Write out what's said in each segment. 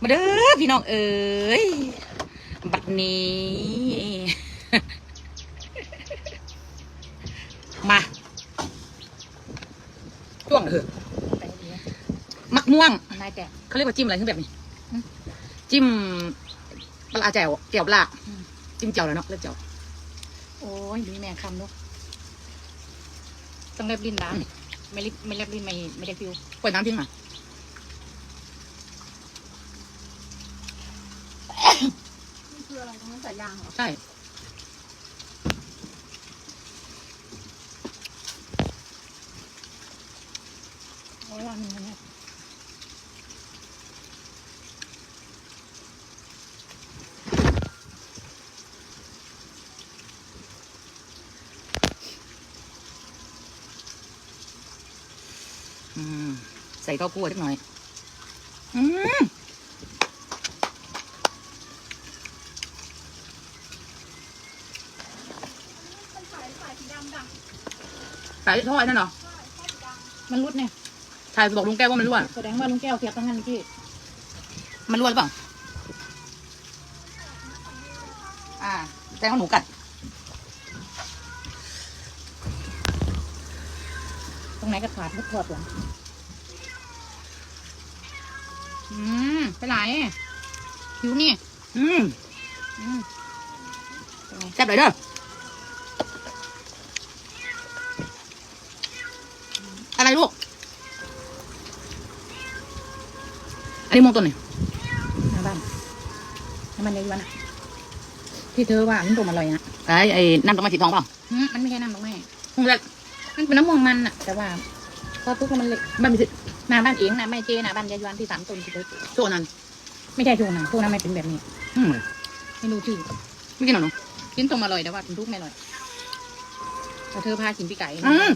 มาเด้อพี่น้องเอ๋ยบัดนี้ มาจ้วงเถอะไปดีนะมักม่วงนายแต่เขาเรียกว่าจิ้มอะไรขึ้นแบบนี้อืมจิ้มปลาแจ่วแจ่วปลาอืมจิ้มแจ่วแล้วเนาะเรียกแจ่วโอ้ยดูแม่คำลูกต้องเล็บลิ้นร้านไม่ลิบไม่เล็บลิ้นไม่ไม่ได้ฟิวปล่อยน้ำทิ้งมานี่คืออะไร ตรงนั้นสายยางเหรอ ใช่โอ้ยวันนึงเนี่ยอืม ใส่ข้าวคั่วนิดหน่อย อืม สายสายสีดำดัง ใส่ทอดนั่นเหรอมันรุดเนี่ยชายบอกลุงแก้วว่ามันรั่วแสดงว่าลุงแก้วเสียบตั้งนั้นพี่มันรั่วหรือเปล่าอ่าแสดงว่าหนูกัดตรงไหนก็ขาดมุดถอดหลังอืมไปไหนผิวนี่อืมอืมเป็นไงแซ่บเลยเด้ออะไรลูก อั นนี้มองต้นนี่หน้าบ้านน้ำมันยายวนอะที่เธอว่ามันตัวมันอร่อยนะไอ้ไอ้น้ำต้มมันสีทองเปล่าอืมมันไม่ใช่น้ำหรอกแม่คงจะมันเป็นน้ำมวงมันอะแต่ว่าพอทุกคนมันเล็กไม่มีสิหน้าบ้านเองนะแม่เจนะบ้านยายยวนที่สามต้นที่เธอโซ่นั้นไม่ใช่ช่วงนั้นช่วงนั้นไม่เป็นแบบนี้อืมไม่รู้ชื่อไม่กินหรอหนูกินตรงอร่อยแต่ว่ากินทุกไม่อร่อยแต่เธอพากินพี่ไก่นะอืม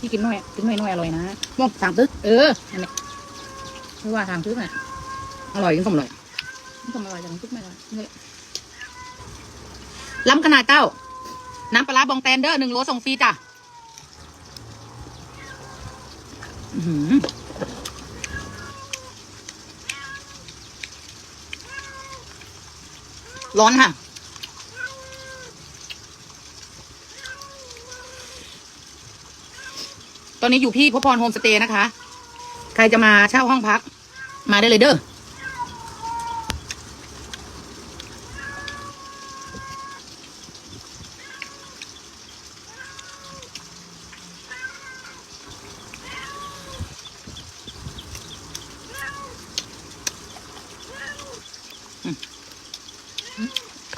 ที่กินน้อยกินน้อยน้อยอร่อยนะมองสั่งตึ๊กเออนั่นแหละ คือว่าทางทุกน่ะอร่อยกินส้มอร่อยมันตรงอร่อยแต่ทางทุกไม่อร่อยเนี่ยล้ำขนาดเก้า น้ำปลาร้าบองแตนเดอร์หนึ่งโลส่งฟรีจ้ะอื้อหือร้อนค่ะ ตอนนี้อยู่พี่พบพรโฮมสเตย์นะคะ ใครจะมาเช่าห้องพัก มาได้เลยเด้อ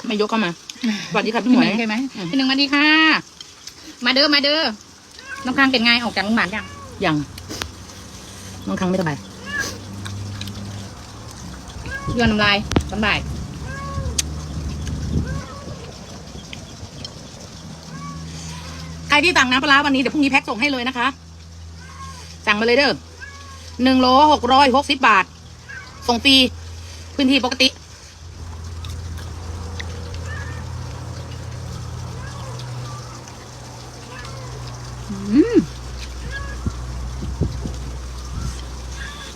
ไม่ยกเข้ามา สวัสดีครับพี่หมวยใช่ไหมอืมพี่หนึ่งมาดีค่ะ มาเด้อ มาเด้อ น้องคางเป็นไง ออกจากโรงพยาบาลยัง ยังบางครั้งไม่สบาย ย้อนน้ำลายสำบายใครที่สั่งน้ำปลาวันนี้เดี๋ยวพรุ่งนี้แพ็คส่งให้เลยนะคะ สั่งมาเลยเด้อหนึ่งโลหกร้อยหกสิบบาท ส่งฟรีพื้นที่ปกติอืม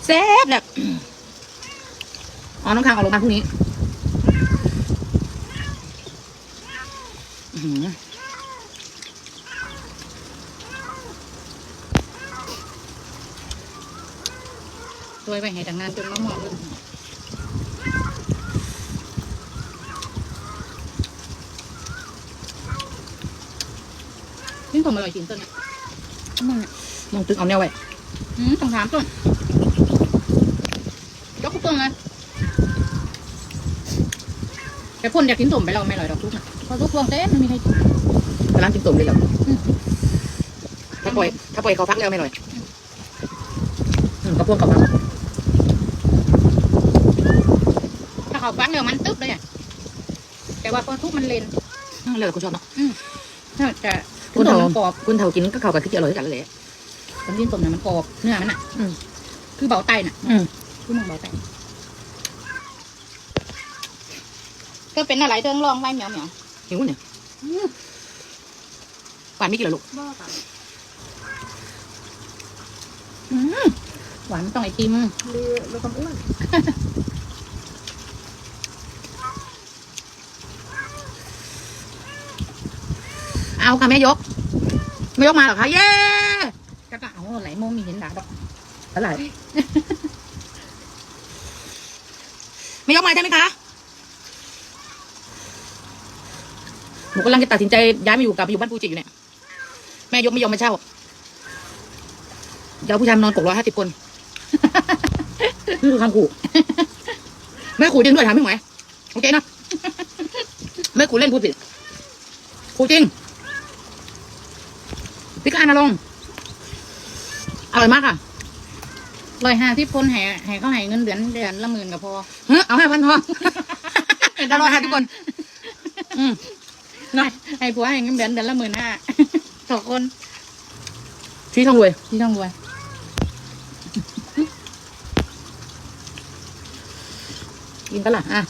แซ่บแบบ อ๋อน้องคางออกโรงพยาบาลพรุ่งนี้อื้อหือโดยไปให้ดังงานจนมะม่วงเลยนี่ผมอร่อยจริงต้นเนี่ยมะม่วงเนี่ยน้องตึกเอาแนวไว้อืมต้องถามต้นยกทุกต้นเลย แต่คนอยากกินสมไปเราไม่อร่อยดอกทุกน่ะเพราะทุกพวงเต้นไม่มีใครกินกำลังกินตุ่มเลยเหรออืมถ้าปล่อยถ้าปล่อยเขาพักแล้วไม่อร่อยอืมกระพวงเขาพักถ้าเขาฟังเดี๋ยวมันตึ๊บเลยอะแต่ว่าพอทุกมันเลนอืมเลยคุณชอบเนาะถ้าจะคุคุณณเถามันกรอบคุณเถากินก็เข้ากับที่อร่อยด้วยกันเลยแหละตอนกินสมเนี่ยมันกรอบเนื้อมันอะอืมคือเบาไตน่ะอืมคือมึงเบาไต ก็เป็นอะไรเทิงลองไว้เหมียวเหมียวหิวเนี่ยหวานไม่กินเหรอลูกบ้าค่ะอืมหวานต้องไอติมดีลดความอ้วนเอาค่ะแม่ยกไม่ยกมาเหรอคะเย้ก็ก็เอาไหลโมงมีเห็นด่าดอกเท่าไหร่ไม่ยกมาใช่ไหมคะ หนูกำลังจะตัดสินใจย้ายมาอยู่กลับไปอยู่บ้านปูจิอยู่เนี่ย แม่ยกไม่ยอมมาเช่า เดี๋ยวผู้ชายมานอนกกร้อยห้าสิบคนนี่คือคำขู่ไม่ขู่จริงด้วยถามพี่หมวยโอเคนะไม่ขู่เล่นพูดผิดขู่จริงพี่กอานลงค์อร่อยมากค่ะร้อยห้าที่พ้นแห่แห่เขาให้เงินเดือนเดือนละหมื่นก็พอเฮ้ยเอาให้พันทองอร่อยค่ะทุกคน อืมเนาะให้ผัวให้เงินเดือนเดือนละหมื่นห้าต่อคนที่ทองรวยที่ต้องรวยกินปะล่ะอะ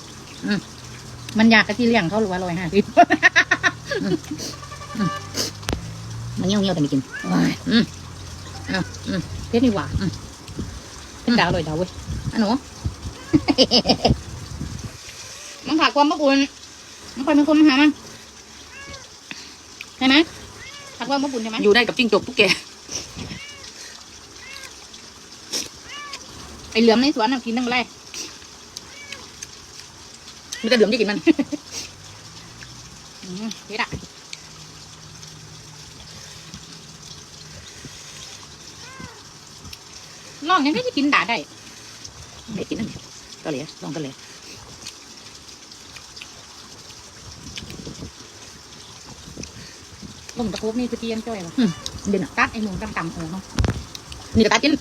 มันอยากกะที่เลี้ยงเขาหรือว่าร้อยห้าสิบมันเงี้ยวเงี้ยวแต่ไม่กินอืมเอาอืมเพชรนี่หว่าอืมเป็นดาวเลยดาวเว้ยอันหนู มันขาดความอบอุ่นมันคอยเป็นคนมาหามันใช่ไหมทักว่าเมื่อบุญใช่ไหมอยู่ได้กับจิ้งจกตุ๊กแกไอเหลือมในสวนน่ะกินตั้งไรมันจะเหลือมจะกินมันอืมเพชรอะลองยังไงจะกินด่าได้ไม่กินนั่นเองก็เลยลองกันเลย ลมตะโคบนี่คือเตียนจ้อยวะเด่นอะตัดไอหมุนต่ำๆเออเนาะนี่กระตากิน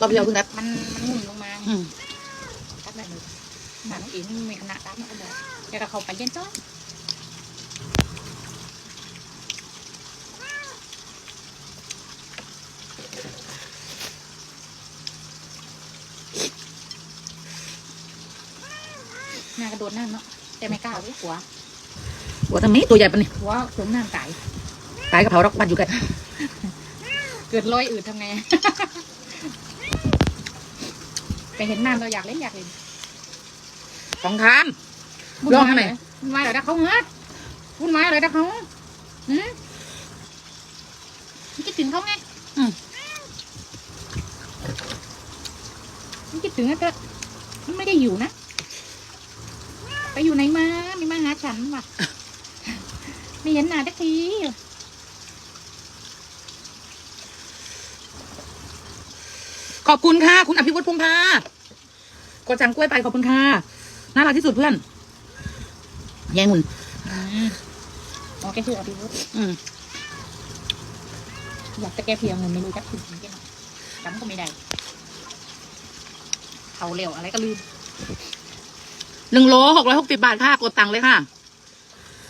รอบเดียวเพิ่งตัดมันมันหมุนลงมาอืมตัดแบบนี้หนาน้องอิงมีขนาดตัดมันก็บอกแกก็เข้าไปเย็นจ้อยน่ากระโดดน้ำเนาะแต่ไม่กล้าเลยหัวหัวทำไมตัวใหญ่ปะนี่หัวสวมน้ำไก่ ตายกระเพรารักบ้านอยู่กัน เกิดรอยอืดทำไงไปเห็นน้ำเราอยากเล่นอยากเล่นของคามลองทำไมวุ่นวายอะไรนะเขาเงือดวุ่นวายอะไรนะเขาหืมมันคิดถึงเขาไงอืมมันคิดถึงนะเต้มันไม่ได้อยู่นะ ไปอยู่ไหนมา ไม่มาหาฉันว่ะ ไม่เห็นหน้าสักที ขอบคุณค่ะ คุณอภิวุฒิพงษ์พากดสั่งกล้วยไปขอบคุณค่ะน่ารักที่สุดเพื่อนแยงมุนอืมอ๋อแกชื่ออภิวุฒิอืมอยากจะแกเพียงเงินไม่รู้จักถึงแกหน่อยจำก็ไม่ได้เขาเร็วอะไรก็ลืมหนึ่งโลหกร้อยหกสิบาทค่ะ กดตังค์เลยค่ะ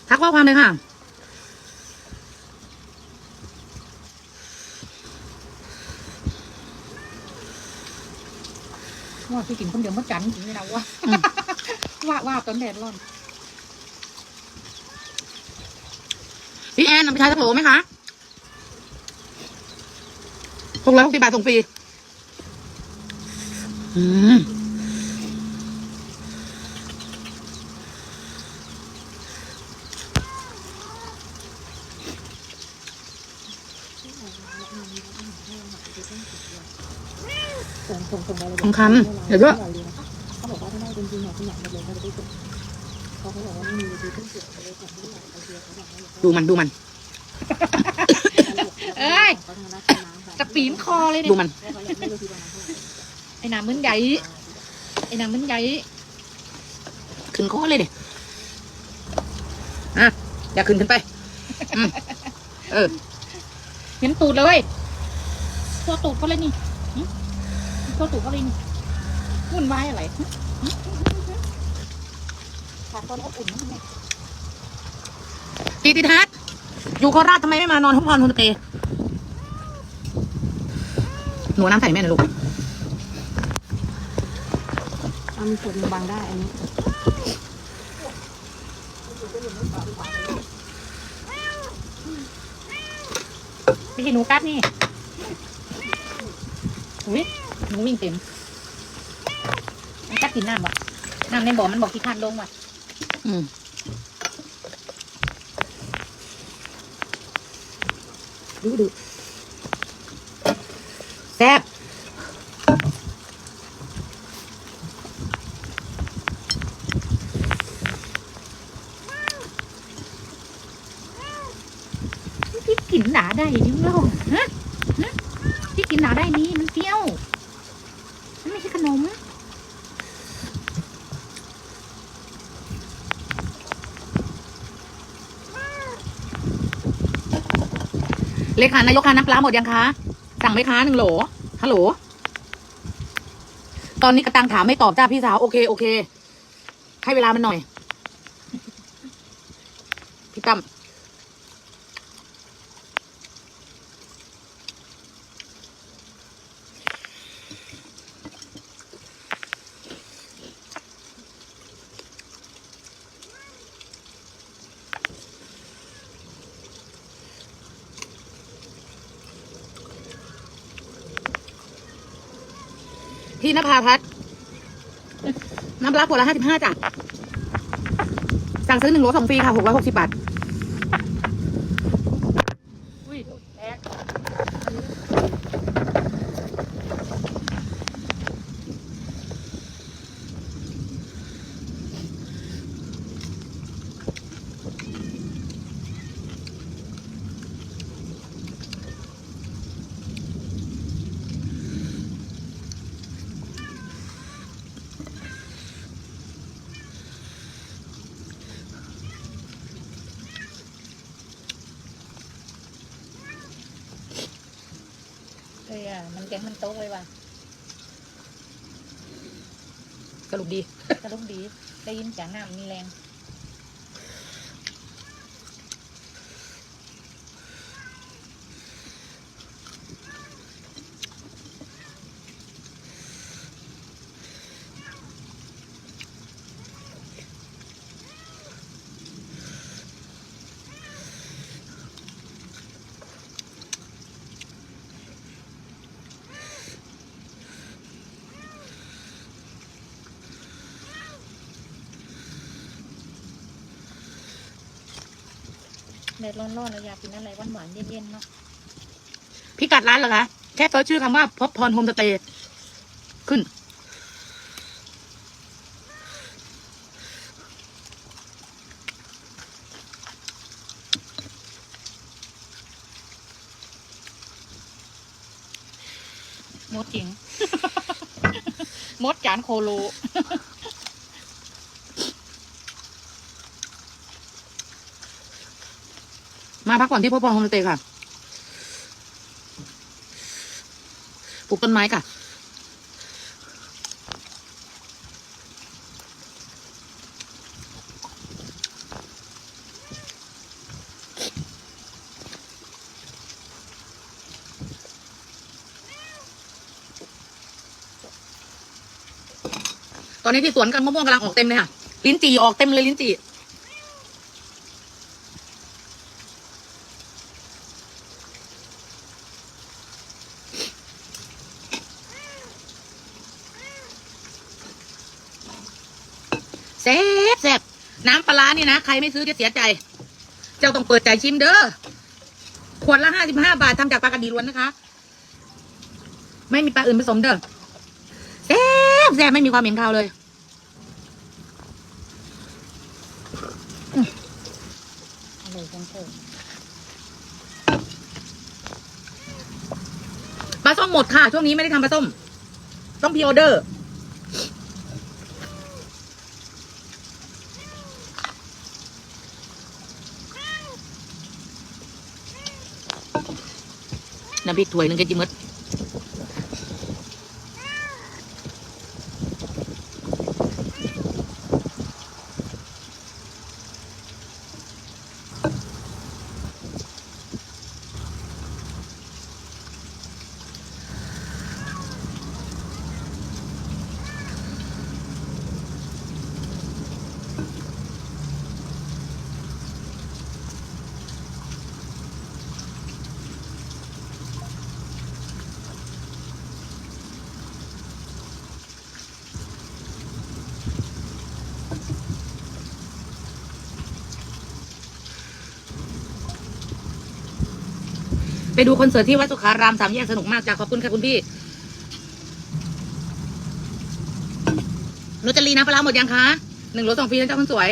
ทักข้อความเลยค่ะ ว่าพี่กินคนเดียวเมื่อจันทร์จริงๆนะว่าอืมว่าว่าตอนแดดร้อนพี่แอนนำไปใช้สักโหลไหมคะหกร้อยหกสิบาทส่งฟรีอืม ส่งส่งส่งรายละเอียด ของคำเดี๋ยวด้วย เขาบอกว่าถ้าได้จริงๆเนี่ยคุณอยากมาเลยเขาจะได้ส่งเขาเขาบอกว่าไม่มีดีขึ้นเสียเลยส่งที่ไหนไปเทียเขาบอกว่าดูมันดูมัน เอ้ยเขาทางด้านน้ำจะปีนคอเลยดูเนี่ยมันเขาอยากไม่รู้ที่ประมาณเท่าไหร่ไอ้หนามึนใหญ่ไอ้หนามึนใหญ่ขึ้นคอเลยเด็อะอย่าขึ้นขึ้นไปอืมเออเห็นตูดเลยตัวตูดเขาเลยนี่ หึตัวตูดเขาเลยนี่วุ่นวายอะไรหึหึหึหึหึขาดความอบอุ่นนะแม่ตีติทัศน์อยู่โคราชทำไมไม่มานอนห้องพรโฮมสเตย์หนูเอาน้ำใส่แม่หนะลูกเอามีส่วนบางได้อันนี้ไม่ใช่หนูกัดนี่อุ้ยห นูวิ่งเต็มมันกัดกินน้ำวะน้ำในบ่อมันบอกที่คาดลงว่ะอืมดูดูแซ่บพี่กินหนาได้จริงเหรอฮะฮะพี่กินหนาได้นี่มันเปรี้ยวมั นไม่ใช่ขนม เลขานายกคะน้ำปลาหมดยังคะ สั่งไหมคะหนึ่งโหล ฮัลโหล ตอนนี้กระตังถามไม่ตอบจ้าพี่สาว โอเคโอเค ให้เวลามันหน่อย พี่ตั้ม พี่นภาพัฒน์น้ำปลาขวดละห้าสิบห้าจ้ะ สั่งซื้อหนึ่งโหลส่งฟรีค่ะหกร้อยหกสิบบาท เลยอะ มันแกงมันโต๊ะเลยว่ะสรุปดี กระลุกดี ได้ยินจากน้ำมีแรง ดดร้อนๆเราอยากกินอะไรหวานๆเย็นๆเนาะพี่กัดร้านเหรอคะ แค่เซิร์ชชื่อคำว่าพบพรโฮมสเตย์ขึ้น มดจริง มดจานโคโล มาพักผ่อนที่พบพรโฮมสเตย์ค่ะ ปลูกต้นไม้ค่ะ ตอนนี้ที่สวนกันมะม่วงกำลังออกเต็มเลยค่ะ ลิ้นจี่ออกเต็มเลยลิ้นจี่ แซ่บแซ่บน้ำปลา ร้านี่นะ ใครไม่ซื้อจะเสียใจ เจ้าต้องเปิดใจชิมเด้อ ขวดละห้าสิบห้าบาททำจากปลากระดีล้วนนะคะ ไม่มีปลาอื่นผสมเด้อแซ่บแซ่บไม่มีความเหม็นคาวเลยอร่อยจังเถอะปลาส้มหมดค่ะ ช่วงนี้ไม่ได้ทำปลาส้ม ต้องพิออเดอร์ น้ำพริกถ้วยนึงก็จิมด ไปดูคอนเสิร์ตที่วัดสุขารามสามแยกสนุกมากจ้ะขอบคุณค่ะคุณพี่นุจรีน้ำปลาหมดยังคะหนึ่งโหลสองฟรีนะจ๊ะคนสวย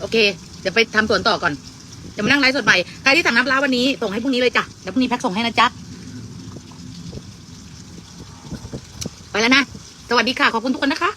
โอเค เดี๋ยวไปทำสวนต่อก่อนเดี๋ยวมานั่งไลฟ์สดใหม่ใครที่สั่งน้ำปลาร้าวันนี้ส่งให้พรุ่งนี้เลยจ้ะเดี๋ยวพรุ่งนี้แพ็คส่งให้นะจ๊ะไปแล้วนะ สวัสดีค่ะ ขอบคุณทุกคนนะคะ